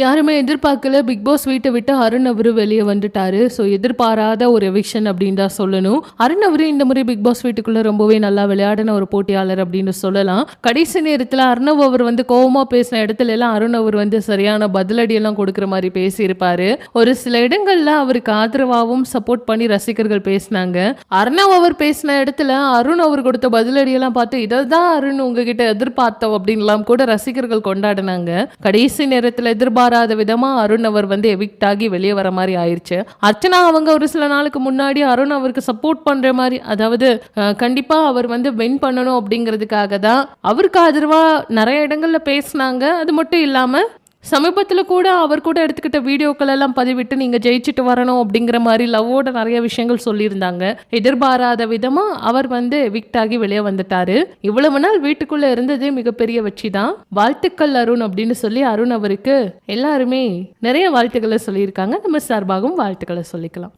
யாருமே எதிர்பார்க்கல big pass வீட்டை விட்டு அருண் அவரு வெளியே வந்துட்டாரு. ஸோ எதிர்பாராத ஒரு எவிக்ஷன் அப்படின்னு தான் சொல்லணும். அருண் அவரு இந்த முறை பிக் பாஸ் வீட்டுக்குள்ள ரொம்பவே நல்லா விளையாடின ஒரு போட்டியாளர் அப்படின்னு சொல்லலாம். கடைசி நேரத்தில் அருணவ் அவர் வந்து கோபமா பேசின இடத்துல எல்லாம் அருண் அவர் வந்து சரியான பதிலடி எல்லாம் கொடுக்குற மாதிரி பேசியிருப்பாரு. ஒரு சில இடங்கள்ல அவருக்கு ஆதரவாகவும் சப்போர்ட் பண்ணி ரசிகர்கள் பேசினாங்க. அருணவ் அவர் பேசின இடத்துல அருண் அவர் கொடுத்த பதிலடி எல்லாம் பார்த்து இதை தான் அருண் உங்ககிட்ட எதிர்பார்த்தோம் அப்படின்லாம் கூட ரசிகர்கள் கொண்டாடினாங்க. கடைசி நேரத்தில் எதிர்பாராத விதமா அருண் அவர் வந்து எவிக்ட் ஆகி வெளியே வர மாதிரி ஆயிருச்சு. அர்ச்சனா அவங்க ஒரு சில நாளுக்கு முன்னாடி அருண் அவருக்கு சப்போர்ட் பண்ற மாதிரி அதாவது கண்டிப்பாக கண்டிப்பா அவர் வந்து வின் பண்ணணும் அப்படிங்கிறதுக்காக தான் அவருக்கு ஆதரவா நிறைய இடங்கள்ல பேசினாங்க. அது மட்டும் இல்லாம சமீபத்தில் கூட அவர் கூட எடுத்துக்கிட்ட வீடியோக்கள் எல்லாம் பதிவிட்டு நீங்கள் ஜெயிச்சுட்டு வரணும் அப்படிங்கிற மாதிரி லவ்வோட நிறைய விஷயங்கள் சொல்லியிருந்தாங்க. எதிர்பாராத விதமாக அவர் வந்து விக்ட் ஆகி வெளியே வந்துட்டாரு. இவ்வளவு நாள் வீட்டுக்குள்ளே இருந்ததே மிகப்பெரிய வெற்றி தான் வாழ்த்துக்கள் அருண் அப்படின்னு சொல்லி அருண் அவருக்கு எல்லாருமே நிறைய வாழ்த்துக்களை சொல்லியிருக்காங்க. நம்ம சார்பாகவும் வாழ்த்துக்களை சொல்லிக்கலாம்.